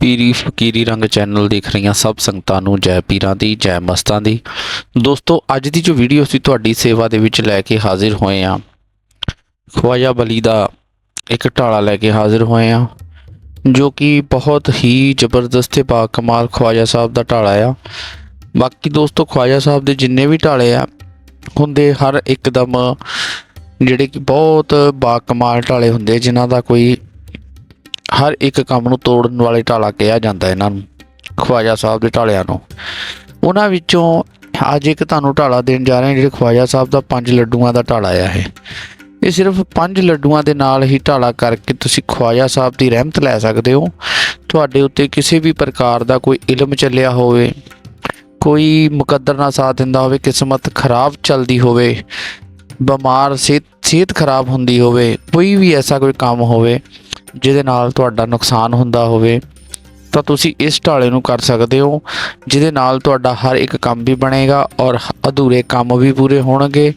ਪੀਰੀ ਫਕੀਰੀ ਰੰਗ ਚੈਨਲ ਦੇਖ ਰਹੀਆਂ ਸਭ ਸੰਗਤਾਂ ਨੂੰ ਜੈ ਪੀਰਾਂ ਦੀ, ਜੈ ਮਸਤਾਂ ਦੀ। ਦੋਸਤੋ, ਅੱਜ ਦੀ ਜੋ ਵੀਡੀਓ ਅਸੀਂ ਤੁਹਾਡੀ ਸੇਵਾ ਦੇ ਵਿੱਚ ਲੈ ਕੇ ਹਾਜ਼ਰ ਹੋਏ ਹਾਂ, ਖਵਾਜਾ ਬਲੀ ਦਾ ਇੱਕ ਢਾਲਾ ਲੈ ਕੇ ਹਾਜ਼ਰ ਹੋਏ ਹਾਂ, ਜੋ ਕਿ ਬਹੁਤ ਹੀ ਜ਼ਬਰਦਸਤ ਤੇ ਬਾ ਕਮਾਲ ਖਵਾਜਾ ਸਾਹਿਬ ਦਾ ਢਾਲਾ ਆ। ਬਾਕੀ ਦੋਸਤੋ, ਖਵਾਜਾ ਸਾਹਿਬ ਦੇ ਜਿੰਨੇ ਵੀ ਢਾਲੇ ਆ ਹੁੰਦੇ ਹਰ ਇੱਕਦਮ ਜਿਹੜੇ ਕਿ ਬਹੁਤ ਬਾਕਮਾਲ ਢਾਲੇ ਹੁੰਦੇ, ਜਿਨ੍ਹਾਂ ਦਾ ਕੋਈ ਹਰ ਇੱਕ ਕੰਮ ਨੂੰ ਤੋੜਨ ਵਾਲੇ ਢਾਲਾ ਕਿਹਾ ਜਾਂਦਾ ਇਹਨਾਂ ਨੂੰ, ਖਵਾਜਾ ਸਾਹਿਬ ਦੇ ਢਾਲਿਆਂ ਨੂੰ। ਉਹਨਾਂ ਵਿੱਚੋਂ ਅੱਜ ਇੱਕ ਤੁਹਾਨੂੰ ਢਾਲਾ ਦੇਣ ਜਾ ਰਹੇ, ਜਿਹੜੇ ਖਵਾਜਾ ਸਾਹਿਬ ਦਾ ਪੰਜ ਲੱਡੂਆਂ ਦਾ ਢਾਲਾ ਆ ਇਹ। ਇਹ ਸਿਰਫ ਪੰਜ ਲੱਡੂਆਂ ਦੇ ਨਾਲ ਹੀ ਢਾਲਾ ਕਰਕੇ ਤੁਸੀਂ ਖਵਾਜਾ ਸਾਹਿਬ ਦੀ ਰਹਿਮਤ ਲੈ ਸਕਦੇ ਹੋ। ਤੁਹਾਡੇ ਉੱਤੇ ਕਿਸੇ ਵੀ ਪ੍ਰਕਾਰ ਦਾ ਕੋਈ ਇਲਮ ਚੱਲਿਆ ਹੋਵੇ, ਕੋਈ ਮੁਕੱਦਰ ਨਾ ਸਾਥ ਦਿੰਦਾ ਹੋਵੇ, ਕਿਸਮਤ ਖਰਾਬ ਚੱਲਦੀ ਹੋਵੇ ਬਿਮਾਰ, ਸਿਹਤ ਸਿਹਤ ਖਰਾਬ ਹੁੰਦੀ ਹੋਵੇ, ਕੋਈ ਵੀ ਐਸਾ ਕੋਈ ਕੰਮ ਹੋਵੇ, ਜਿਹਦੇ ਨਾਲ ਤੁਹਾਡਾ ਨੁਕਸਾਨ ਹੁੰਦਾ ਹੋਵੇ ਤਾਂ ਤੁਸੀਂ ਇਸ ਢਾਲੇ ਨੂੰ ਕਰ ਸਕਦੇ ਹੋ, ਜਿਹਦੇ ਨਾਲ ਤੁਹਾਡਾ ਹਰ ਇੱਕ ਕੰਮ ਵੀ ਬਣੇਗਾ ਔਰ ਅਧੂਰੇ ਕੰਮ ਵੀ ਪੂਰੇ ਹੋਣਗੇ।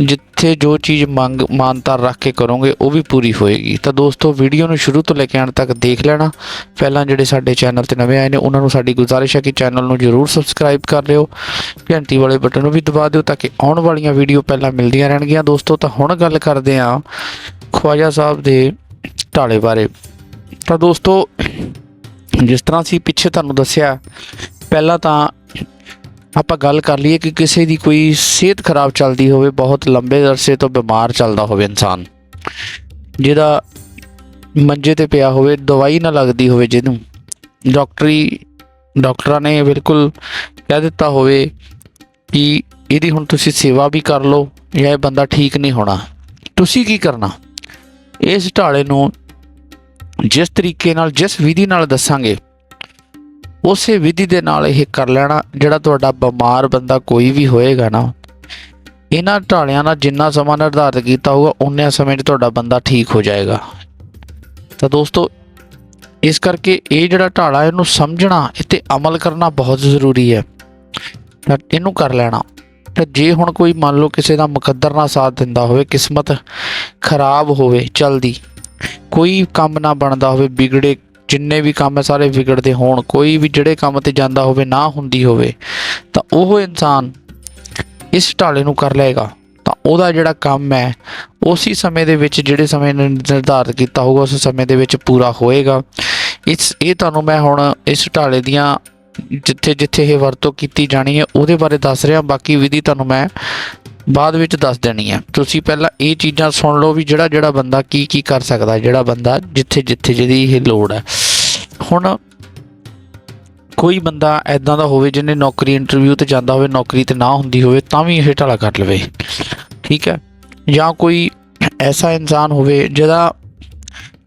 ਜਿੱਥੇ ਜੋ ਚੀਜ਼ ਮੰਗ, ਮਾਨਤਾ ਰੱਖ ਕੇ ਕਰੋਗੇ, ਉਹ ਵੀ ਪੂਰੀ ਹੋਏਗੀ। ਤਾਂ ਦੋਸਤੋ, ਵੀਡੀਓ ਨੂੰ ਸ਼ੁਰੂ ਤੋਂ ਲੈ ਕੇ ਅੰਤ ਤੱਕ ਦੇਖ ਲੈਣਾ। ਪਹਿਲਾਂ ਜਿਹੜੇ ਸਾਡੇ ਚੈਨਲ ਤੇ ਨਵੇਂ ਆਏ ਨੇ, ਉਹਨਾਂ ਨੂੰ ਸਾਡੀ ਗੁਜ਼ਾਰਿਸ਼ ਹੈ ਕਿ ਚੈਨਲ ਨੂੰ ਜਰੂਰ ਸਬਸਕ੍ਰਾਈਬ ਕਰ ਲਿਓ। ਘੰਟੀ ਵਾਲੇ ਬਟਨ ਨੂੰ ਵੀ ਦਬਾ ਦਿਓ ਤਾਂ ਕਿ ਆਉਣ ਵਾਲੀਆਂ ਵੀਡੀਓ ਪਹਿਲਾਂ ਮਿਲਦੀਆਂ ਰਹਿਣਗੀਆਂ। ਦੋਸਤੋ, ਤਾਂ ਹੁਣ ਗੱਲ ਕਰਦੇ ਹਾਂ ਖਵਾਜਾ ਸਾਹਿਬ ਦੇ ਢਾਲੇ ਬਾਰੇ। ਤਾਂ ਦੋਸਤੋ ਜਿਸ ਤਰ੍ਹਾਂ ਅਸੀਂ ਪਿੱਛੇ ਤੁਹਾਨੂੰ ਦੱਸਿਆ, ਪਹਿਲਾਂ ਤਾਂ ਆਪਾਂ ਗੱਲ ਕਰ ਲਈਏ ਕਿ ਕਿਸੇ ਦੀ ਕੋਈ ਸਿਹਤ ਖਰਾਬ ਚੱਲਦੀ ਹੋਵੇ, ਬਹੁਤ ਲੰਬੇ ਅਰਸੇ ਤੋਂ ਬਿਮਾਰ ਚੱਲਦਾ ਹੋਵੇ ਇਨਸਾਨ, ਜਿਹਦਾ ਮੰਜੇ ਤੇ ਪਿਆ ਹੋਵੇ, ਦਵਾਈ ਨਾ ਲੱਗਦੀ ਹੋਵੇ ਜਿਹਨੂੰ, ਡਾਕਟਰੀ, ਡਾਕਟਰਾਂ ਨੇ ਬਿਲਕੁਲ ਕਹਿ ਦਿੱਤਾ ਹੋਵੇ ਕਿ ਇਹਦੀ ਹੁਣ ਤੁਸੀਂ ਸੇਵਾ ਵੀ ਕਰ ਲਓ, ਜਾਂ ਇਹ ਬੰਦਾ ਠੀਕ ਨਹੀਂ ਹੋਣਾ। ਤੁਸੀਂ ਕੀ ਕਰਨਾ? ਇਸ ਢਾਲੇ ਨੂੰ ਜਿਸ ਤਰੀਕੇ ਨਾਲ, ਜਿਸ ਵਿਧੀ ਨਾਲ ਦੱਸਾਂਗੇ, ਉਸੇ ਵਿਧੀ ਦੇ ਨਾਲ ਇਹ ਕਰ ਲੈਣਾ, ਜਿਹੜਾ ਤੁਹਾਡਾ ਬਿਮਾਰ ਬੰਦਾ ਕੋਈ ਵੀ ਹੋਏਗਾ ਨਾ, ਇਹਨਾਂ ਢਾਲਿਆਂ ਨਾਲ ਜਿੰਨਾ ਸਮਾਂ ਨਿਰਧਾਰਤ ਕੀਤਾ ਹੋਊਗਾ ਉਨੇ ਸਮੇਂ 'ਚ ਤੁਹਾਡਾ ਬੰਦਾ ਠੀਕ ਹੋ ਜਾਏਗਾ। ਤਾਂ ਦੋਸਤੋ, ਇਸ ਕਰਕੇ ਇਹ ਜਿਹੜਾ ਢਾਲਾ, ਇਹਨੂੰ ਸਮਝਣਾ ਇਹ ਤੇ ਅਮਲ ਕਰਨਾ ਬਹੁਤ ਜ਼ਰੂਰੀ ਹੈ। ਤਾਂ ਇਹਨੂੰ ਕਰ ਲੈਣਾ। ਤਾਂ ਜੇ ਹੁਣ ਕੋਈ ਮੰਨ ਲਓ ਕਿਸੇ ਦਾ ਮੁਕੱਦਰ ਨਾਲ ਸਾਥ ਦਿੰਦਾ ਹੋਵੇ, ਕਿਸਮਤ ਖਰਾਬ ਹੋਵੇ, ਚਲਦੀ ਕੋਈ ਕੰਮ ਨਾ ਬਣਦਾ ਹੋਵੇ, ਵਿਗੜੇ ਜਿੰਨੇ ਵੀ ਕੰਮ ਸਾਰੇ ਵਿਗੜਦੇ ਹੋਣ, ਕੋਈ ਵੀ ਜਿਹੜੇ ਕੰਮ ਤੇ ਜਾਂਦਾ ਹੋਵੇ, ਨਾ ਹੁੰਦੀ ਹੋਵੇ, ਤਾਂ ਉਹ ਇਨਸਾਨ ਇਸ ਢਾਲੇ ਨੂੰ ਕਰ ਲਏਗਾ। ਤਾਂ ਉਹਦਾ ਜਿਹੜਾ ਕੰਮ ਹੈ, ਉਸੇ ਸਮੇਂ ਦੇ ਵਿੱਚ ਜਿਹੜੇ ਸਮੇਂ ਨਿ- ਨਿਰਧਾਰਿਤ ਕੀਤਾ ਹੋਊਗਾ, ਉਸ ਸਮੇਂ ਦੇ ਵਿੱਚ ਪੂਰਾ ਹੋਏਗਾ। ਇਸ, ਇਹ ਤੁਹਾਨੂੰ ਮੈਂ ਹੁਣ ਇਸ ਢਾਲੇ ਦੀਆਂ ਜਿੱਥੇ ਜਿੱਥੇ ਇਹ ਵਰਤੋਂ ਕੀਤੀ ਜਾਣੀ ਹੈ, ਉਹਦੇ ਬਾਰੇ ਦੱਸ ਰਿਹਾ। ਬਾਕੀ ਵਿਧੀ ਤੁਹਾਨੂੰ ਮੈਂ ਬਾਅਦ ਵਿੱਚ ਦੱਸ ਦੇਣੀ ਹੈ ਤੁਸੀਂ ਪਹਿਲਾਂ ਇਹ ਚੀਜ਼ਾਂ ਸੁਣ ਲਓ ਵੀ ਜਿਹੜਾ ਜਿਹੜਾ ਬੰਦਾ ਕੀ ਕੀ ਕਰ ਸਕਦਾ ਜਿਹੜਾ ਬੰਦਾ ਜਿੱਥੇ ਜਿੱਥੇ ਜਿਹਦੀ ਇਹ ਲੋੜ ਹੈ। ਹੁਣ ਕੋਈ ਬੰਦਾ ਐਦਾਂ ਦਾ ਹੋਵੇ ਜਿਹਨੇ ਨੌਕਰੀ ਇੰਟਰਵਿਊ ਤੇ ਜਾਂਦਾ ਹੋਵੇ, ਨੌਕਰੀ ਤੇ ਨਾ ਹੁੰਦੀ ਹੋਵੇ, ਤਾਂ ਵੀ ਇਹ ਢਾਲਾ ਕਰ ਲਵੇ। ਠੀਕ ਹੈ? ਜਾਂ ਕੋਈ ਐਸਾ ਇਨਸਾਨ ਹੋਵੇ ਜਿਹਦਾ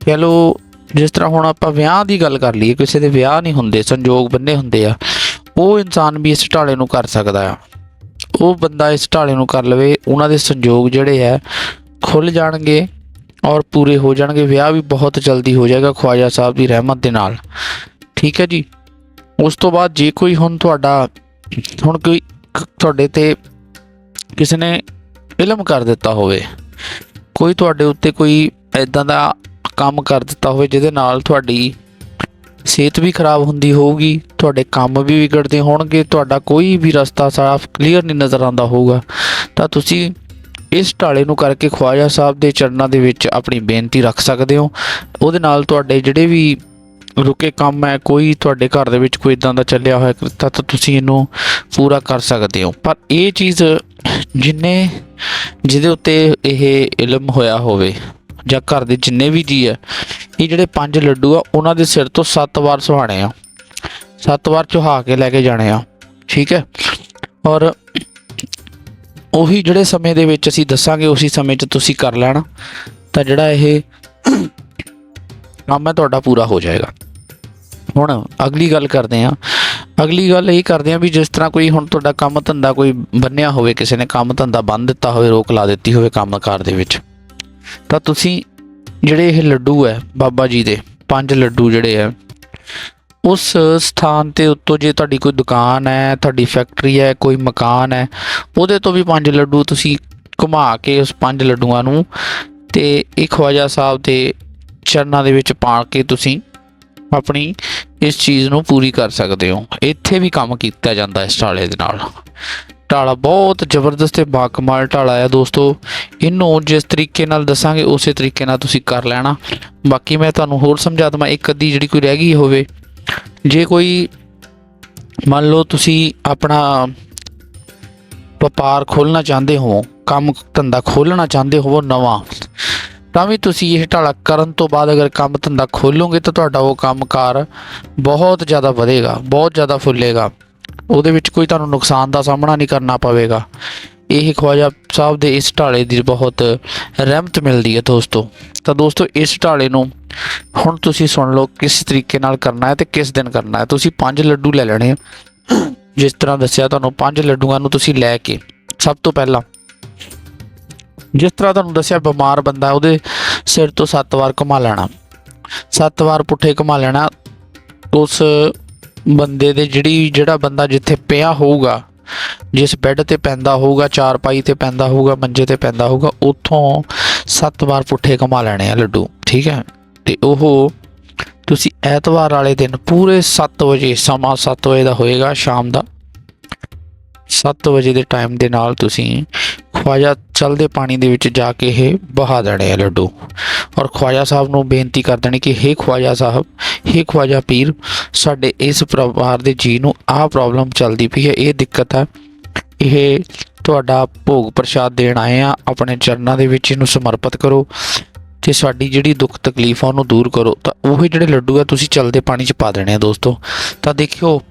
ਕਹ ਲਓ ਜਿਸ ਤਰ੍ਹਾਂ ਹੁਣ ਆਪਾਂ ਵਿਆਹ ਦੀ ਗੱਲ ਕਰ ਲਈਏ, ਕਿਸੇ ਦੇ ਵਿਆਹ ਨਹੀਂ ਹੁੰਦੇ, ਸੰਜੋਗ ਬੰਨੇ ਹੁੰਦੇ ਆ, ਉਹ ਇਨਸਾਨ ਵੀ ਇਸ ਢਾਲੇ ਨੂੰ ਕਰ ਸਕਦਾ ਆ। ਉਹ ਬੰਦਾ ਇਸ ਢਾਲੇ ਨੂੰ ਕਰ ਲਵੇ, ਉਹਨਾਂ ਦੇ ਸੰਯੋਗ ਜਿਹੜੇ ਹੈ ਖੁੱਲ ਜਾਣਗੇ ਔਰ ਪੂਰੇ ਹੋ ਜਾਣਗੇ, ਵਿਆਹ ਵੀ ਬਹੁਤ ਜਲਦੀ ਹੋ ਜਾਏਗਾ ਖਵਾਜਾ ਸਾਹਿਬ ਦੀ ਰਹਿਮਤ ਦੇ ਨਾਲ। ਠੀਕ ਹੈ ਜੀ? ਉਸ ਤੋਂ ਬਾਅਦ ਜੇ ਕੋਈ ਹੁਣ ਤੁਹਾਡਾ, ਹੁਣ ਕੋਈ ਤੁਹਾਡੇ ਤੇ ਕਿਸੇ ਨੇ ਇਲਮ ਕਰ ਦਿੱਤਾ ਹੋਵੇ, ਕੋਈ ਤੁਹਾਡੇ ਉੱਤੇ ਕੋਈ ਐਦਾਂ ਦਾ ਕੰਮ ਕਰ ਦਿੱਤਾ ਹੋਵੇ ਜਿਹਦੇ ਨਾਲ ਤੁਹਾਡੀ ਸਿਹਤ ਵੀ ਖਰਾਬ ਹੁੰਦੀ ਹੋਊਗੀ, ਤੁਹਾਡੇ ਕੰਮ ਵੀ ਵਿਗੜਦੇ ਹੋਣਗੇ, ਤੁਹਾਡਾ ਕੋਈ ਵੀ ਰਸਤਾ ਸਾਫ਼ ਕਲੀਅਰ ਨਹੀਂ ਨਜ਼ਰ ਆਉਂਦਾ ਹੋਊਗਾ। ਤਾਂ ਤੁਸੀਂ ਇਸ ਢਾਲੇ ਨੂੰ ਕਰਕੇ ਖਵਾਜਾ ਸਾਹਿਬ ਦੇ ਚਰਨਾਂ ਦੇ ਵਿੱਚ ਆਪਣੀ ਬੇਨਤੀ ਰੱਖ ਸਕਦੇ ਹੋ। ਉਹਦੇ ਨਾਲ ਤੁਹਾਡੇ ਜਿਹੜੇ ਵੀ ਰੁਕੇ ਕੰਮ ਹੈ, ਕੋਈ ਤੁਹਾਡੇ ਘਰ ਦੇ ਵਿੱਚ ਕੋਈ ਇਦਾਂ ਦਾ ਚੱਲਿਆ ਹੋਇਆ ਤਾਂ ਤਾਂ ਤੁਸੀਂ ਇਹਨੂੰ ਪੂਰਾ ਕਰ ਸਕਦੇ ਹੋ। ਪਰ ਇਹ ਚੀਜ਼ ਜਿੰਨੇ, ਜਿਹਦੇ ਉੱਤੇ ਇਹ ਇਲਮ ਹੋਇਆ ਹੋਵੇ ਜਾਂ ਘਰ ਦੇ ਜਿੰਨੇ ਵੀ ਜੀ ਹੈ ਇਹ ਜਿਹੜੇ ਪੰਜ ਲੱਡੂ ਆ, ਉਹਨਾਂ ਦੇ ਸਿਰ ਤੋਂ ਸੱਤ ਵਾਰ ਸੁਹਾਣੇ ਆ। ਸੱਤ ਵਾਰ ਚੁਹਾ ਕੇ ਲੈ ਕੇ ਜਾਣੇ ਆ, ਠੀਕ ਹੈ? ਔਰ ਉਹੀ ਜਿਹੜੇ ਸਮੇਂ ਦੇ ਵਿੱਚ ਅਸੀਂ ਦੱਸਾਂਗੇ, ਉਸੇ ਸਮੇਂ 'ਚ ਤੁਸੀਂ ਕਰ ਲੈਣਾ, ਤਾਂ ਜਿਹੜਾ ਇਹ ਕੰਮ ਹੈ ਤੁਹਾਡਾ ਪੂਰਾ ਹੋ ਜਾਏਗਾ। ਹੁਣ ਅਗਲੀ ਗੱਲ ਕਰਦੇ ਹਾਂ। ਅਗਲੀ ਗੱਲ ਇਹ ਕਰਦੇ ਹਾਂ ਵੀ ਜਿਸ ਤਰ੍ਹਾਂ ਕੋਈ ਹੁਣ ਤੁਹਾਡਾ ਕੰਮ ਧੰਦਾ ਕੋਈ ਬੰਨਿਆ ਹੋਵੇ, ਕਿਸੇ ਨੇ ਕੰਮ ਧੰਦਾ ਬੰਨ ਦਿੱਤਾ ਹੋਵੇ, ਰੋਕ ਲਾ ਦਿੱਤੀ ਹੋਵੇ ਕੰਮਕਾਰ ਦੇ ਵਿੱਚ ਤਾਂ ਤੁਸੀਂ ਜਿਹੜੇ ਇਹ ਲੱਡੂ ਹੈ, ਬਾਬਾ ਜੀ ਦੇ, ਪੰਜ ਲੱਡੂ ਜਿਹੜੇ ਹੈ, ਉਸ ਸਥਾਨ ਤੇ ਉੱਤੋਂ ਜੇ ਤੁਹਾਡੀ ਕੋਈ ਦੁਕਾਨ ਹੈ, ਤੁਹਾਡੀ ਫੈਕਟਰੀ ਹੈ, ਕੋਈ ਮਕਾਨ ਹੈ, ਉਹਦੇ ਤੋਂ ਵੀ ਪੰਜ ਲੱਡੂ ਤੁਸੀਂ ਘੁਮਾ ਕੇ ਉਸ ਪੰਜ ਲੱਡੂਆਂ ਨੂੰ ਤੇ ਇਹ ਖਵਾਜਾ ਸਾਹਿਬ ਦੇ ਚਰਨਾਂ ਦੇ ਵਿੱਚ ਪਾ ਕੇ ਤੁਸੀਂ ਆਪਣੀ ਇਸ ਚੀਜ਼ ਨੂੰ ਪੂਰੀ ਕਰ ਸਕਦੇ ਹੋ। ਇੱਥੇ ਵੀ ਕੰਮ ਕੀਤਾ ਜਾਂਦਾ ਇਸ ਢਾਲੇ ਦੇ ਨਾਲ। ਢਾਲਾ ਬਹੁਤ ਜ਼ਬਰਦਸਤ ਤੇ ਬਾਕਮਾਲ ਢਾਲਾ ਹੈ ਦੋਸਤੋ। ਇਹਨੂੰ ਜਿਸ ਤਰੀਕੇ ਨਾਲ ਦੱਸਾਂਗੇ, ਉਸੇ ਤਰੀਕੇ ਨਾਲ ਤੁਸੀਂ ਕਰ ਲੈਣਾ। ਬਾਕੀ ਮੈਂ ਤੁਹਾਨੂੰ ਹੋਰ ਸਮਝਾ ਦਵਾਂ, ਇੱਕ ਅੱਧੀ ਜਿਹੜੀ ਕੋਈ ਰਹਿ ਗਈ ਹੋਵੇ। ਜੇ ਕੋਈ, ਮੰਨ ਲਓ ਤੁਸੀਂ ਆਪਣਾ ਵਪਾਰ ਖੋਲਣਾ ਚਾਹੁੰਦੇ ਹੋ, ਕੰਮ ਧੰਦਾ ਖੋਲਣਾ ਚਾਹੁੰਦੇ ਹੋ ਨਵਾਂ, ਤਾਂ ਵੀ ਤੁਸੀਂ ਇਹ ਢਾਲਾ ਕਰਨ ਤੋਂ ਬਾਅਦ ਅਗਰ ਕੰਮ ਧੰਦਾ ਖੋਲੋਗੇ ਤਾਂ ਤੁਹਾਡਾ ਉਹ ਕੰਮਕਾਰ ਬਹੁਤ ਜ਼ਿਆਦਾ ਵਧੇਗਾ, ਬਹੁਤ ਜ਼ਿਆਦਾ ਫੁੱਲੇਗਾ। ਉਹਦੇ ਵਿੱਚ ਕੋਈ ਤੁਹਾਨੂੰ ਨੁਕਸਾਨ ਦਾ ਸਾਹਮਣਾ ਨਹੀਂ ਕਰਨਾ ਪਵੇਗਾ। ਇਹ ਖਵਾਜਾ ਸਾਹਿਬ ਦੇ ਇਸ ਢਾਲੇ ਦੀ ਬਹੁਤ ਰਹਿਮਤ ਮਿਲਦੀ ਹੈ ਦੋਸਤੋ। ਤਾਂ ਦੋਸਤੋ, ਇਸ ਢਾਲੇ ਨੂੰ ਹੁਣ ਤੁਸੀਂ ਸੁਣ ਲਓ ਕਿਸ ਤਰੀਕੇ ਨਾਲ ਕਰਨਾ ਹੈ ਤੇ ਕਿਸ ਦਿਨ ਕਰਨਾ ਹੈ। ਤੁਸੀਂ ਪੰਜ ਲੱਡੂ ਲੈ ਲੈਣੇ ਜਿਸ ਤਰ੍ਹਾਂ ਦੱਸਿਆ ਤੁਹਾਨੂੰ, ਪੰਜ ਲੱਡੂਆਂ ਨੂੰ ਤੁਸੀਂ ਲੈ ਕੇ ਸਭ ਤੋਂ ਪਹਿਲਾਂ ਜਿਸ ਤਰ੍ਹਾਂ ਤੁਹਾਨੂੰ ਦੱਸਿਆ ਬਿਮਾਰ ਬੰਦਾ ਉਹਦੇ ਸਿਰ ਤੋਂ 7 ਵਾਰ ਘੁਮਾ ਲੈਣਾ। 7 ਵਾਰ ਪੁੱਠੇ ਘੁਮਾ ਲੈਣਾ। ਉਸ ਬੰਦੇ ਦੇ ਜਿਹੜੀ, ਜਿਹੜਾ ਬੰਦਾ ਜਿੱਥੇ ਪਿਆ ਹੋਊਗਾ, ਜਿਸ ਬੈੱਡ ਤੇ ਪੈਂਦਾ ਹੋਊਗਾ, ਚਾਰਪਾਈ ਤੇ ਪੈਂਦਾ ਹੋਊਗਾ, ਮੰਜੇ ਤੇ ਪੈਂਦਾ ਹੋਊਗਾ, ਉੱਥੋਂ ਸੱਤ ਵਾਰ ਪੁੱਠੇ ਘੁਮਾ ਲੈਣੇ ਆ ਲੱਡੂ, ਠੀਕ ਹੈ? ਤੇ ਉਹ ਤੁਸੀਂ ਐਤਵਾਰ ਵਾਲੇ ਦਿਨ ਪੂਰੇ 7 ਵਜੇ, ਸਮਾਂ 7 ਵਜੇ ਦਾ ਹੋਏਗਾ ਸ਼ਾਮ ਦਾ 7 ਵਜੇ ਦੇ ਟਾਈਮ ਦੇ ਨਾਲ ਤੁਸੀਂ ਖਵਾਜਾ ਚਲਦੇ ਪਾਣੀ ਦੇ ਵਿੱਚ ਜਾ ਕੇ ਇਹ ਬਹਾ ਦੇਣੇ ਆ ਲੱਡੂ। ਔਰ ਖਵਾਜਾ ਸਾਹਿਬ ਨੂੰ ਬੇਨਤੀ ਕਰ ਦੇਣੀ ਕਿ, ਹੇ ਖਵਾਜਾ ਸਾਹਿਬ, ਹੇ ਖਵਾਜਾ ਪੀਰ, ਸਾਡੇ ਇਸ ਪਰਿਵਾਰ ਦੇ ਜੀ ਨੂੰ ਆਹ ਪ੍ਰੋਬਲਮ ਚੱਲਦੀ ਪਈ ਹੈ। ਇਹ ਦਿੱਕਤ ਹੈ। ਇਹ ਤੁਹਾਡਾ ਭੋਗ ਪ੍ਰਸ਼ਾਦ ਦੇਣ ਆਏ ਆ। ਆਪਣੇ ਚਰਨਾਂ ਦੇ ਵਿੱਚ ਇਹਨੂੰ ਸਮਰਪਿਤ ਕਰੋ। ਤੇ ਸਾਡੀ ਜਿਹੜੀ ਦੁੱਖ ਤਕਲੀਫ ਆ ਉਹਨੂੰ ਦੂਰ ਕਰੋ, ਤਾਂ ਉਹ ਜਿਹੜੇ ਲੱਡੂ ਆ ਤੁਸੀਂ ਚਲਦੇ ਪਾਣੀ 'ਚ ਪਾ ਦੇਣੇ ਆ ਦੋਸਤੋ। ਤਾਂ ਦੇਖਿਓ,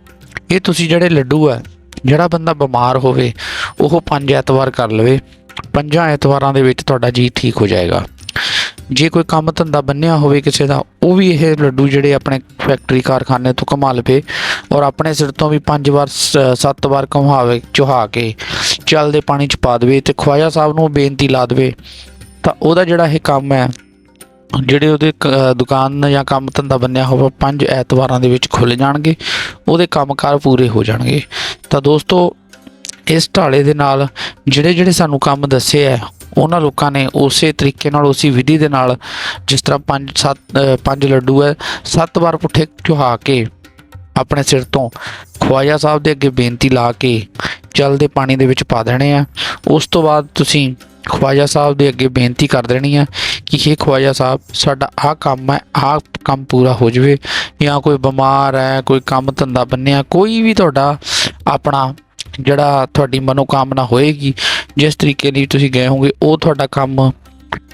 ਇਹ ਤੁਸੀਂ ਜਿਹੜੇ ਲੱਡੂ ਆ ਜਿਹੜਾ ਬੰਦਾ ਬਿਮਾਰ ਹੋਵੇ, ਉਹ ਪੰਜ ਐਤਵਾਰ ਕਰ ਲਵੇ। ਪੰਜਾਂ ਐਤਵਾਰਾਂ ਦੇ ਵਿੱਚ ਤੁਹਾਡਾ ਜੀ ਠੀਕ ਹੋ ਜਾਏਗਾ। ਜੇ ਕੋਈ ਕੰਮ ਧੰਦਾ ਬੰਨਿਆ ਹੋਵੇ ਕਿਸੇ ਦਾ, ਉਹ ਵੀ ਇਹ ਲੱਡੂ ਜਿਹੜੇ ਆਪਣੇ ਫੈਕਟਰੀ ਕਾਰਖਾਨੇ ਤੋਂ ਕਮਾ ਲਵੇ ਔਰ ਆਪਣੇ ਸਿਰ ਤੋਂ ਵੀ ਪੰਜ ਵਾਰ ਸ- ਸੱਤ ਵਾਰ ਘੁਮਾਵੇ ਚੁਹਾ ਕੇ ਚੱਲਦੇ ਪਾਣੀ 'ਚ ਪਾ ਦੇਵੇ ਤੇ ਖਵਾਜਾ ਸਾਹਿਬ ਨੂੰ ਬੇਨਤੀ ਲਾ ਦੇਵੇ, ਤਾਂ ਉਹਦਾ ਜਿਹੜਾ ਇਹ ਕੰਮ ਹੈ ਜਿਹੜੇ ਉਹਦੇ ਕ- ਦੁਕਾਨ ਜਾਂ ਕੰਮ ਧੰਦਾ ਬੰਨਿਆ ਹੋਵੇ ਪੰਜ ਐਤਵਾਰਾਂ ਦੇ ਵਿੱਚ ਖੁੱਲ ਜਾਣਗੇ ਉਹਦੇ ਕੰਮਕਾਰ ਪੂਰੇ ਹੋ ਜਾਣਗੇ। ਤਾਂ ਦੋਸਤੋ ਇਸ ਢਾਲੇ ਦੇ ਨਾਲ ਜਿਹੜੇ ਜਿਹੜੇ ਸਾਨੂੰ ਕੰਮ ਦੱਸੇ ਹੈ ਉਹਨਾਂ ਲੋਕਾਂ ਨੇ ਉਸੇ ਤਰੀਕੇ ਨਾਲ ਉਸੇ ਵਿਧੀ ਦੇ ਨਾਲ ਜਿਸ ਤਰ੍ਹਾਂ ਪੰਜ ਸੱਤ ਅ, ਪੰਜ ਲੱਡੂ ਹੈ ਸੱਤ ਵਾਰ ਪੁੱਠੇ ਚੁਹਾ ਕੇ ਆਪਣੇ ਸਿਰ ਤੋਂ ਖਵਾਜਾ ਸਾਹਿਬ ਦੇ ਅੱਗੇ ਬੇਨਤੀ ਲਾ ਕੇ ਚਲਦੇ ਪਾਣੀ ਦੇ ਵਿੱਚ ਪਾ ਦੇਣੇ ਆ। ਉਸ ਤੋਂ ਬਾਅਦ ਤੁਸੀਂ ਖਵਾਜਾ ਸਾਹਿਬ ਦੇ ਅੱਗੇ ਬੇਨਤੀ ਕਰ ਦੇਣੀ ਆ ਕਿ ਇਹ ਖਵਾਜਾ ਸਾਹਿਬ, ਸਾਡਾ ਆਹ ਕੰਮ ਹੈ, ਆਹ ਕੰਮ ਪੂਰਾ ਹੋ ਜਾਵੇ। ਜਾਂ ਕੋਈ ਬਿਮਾਰ ਹੈ, ਕੋਈ ਕੰਮ ਧੰਦਾ ਬੰਨਿਆ, ਕੋਈ ਵੀ ਤੁਹਾਡਾ ਆਪਣਾ ਜਿਹੜਾ ਤੁਹਾਡੀ ਮਨੋਕਾਮਨਾ ਹੋਏਗੀ, ਜਿਸ ਤਰੀਕੇ ਦੀ ਤੁਸੀਂ ਗਏ ਹੋਗੇ ਉਹ ਤੁਹਾਡਾ ਕੰਮ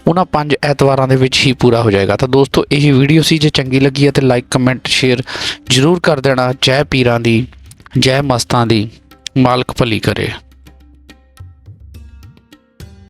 ਉਹਨਾਂ ਪੰਜ ਐਤਵਾਰਾਂ ਦੇ ਵਿੱਚ ਹੀ ਪੂਰਾ ਹੋ ਜਾਏਗਾ। ਤਾਂ ਦੋਸਤੋ, ਇਹ ਵੀਡੀਓ ਸੀ ਜੇ ਚੰਗੀ ਲੱਗੀ ਹੈ ਤੇ ਲਾਈਕ ਕਮੈਂਟ ਸ਼ੇਅਰ ਜ਼ਰੂਰ ਕਰ ਦੇਣਾ। ਜੈ ਪੀਰਾਂ ਦੀ, ਜੈ ਮਸਤਾਂ ਦੀ, ਮਾਲਕ ਭਲੀ ਕਰੇ।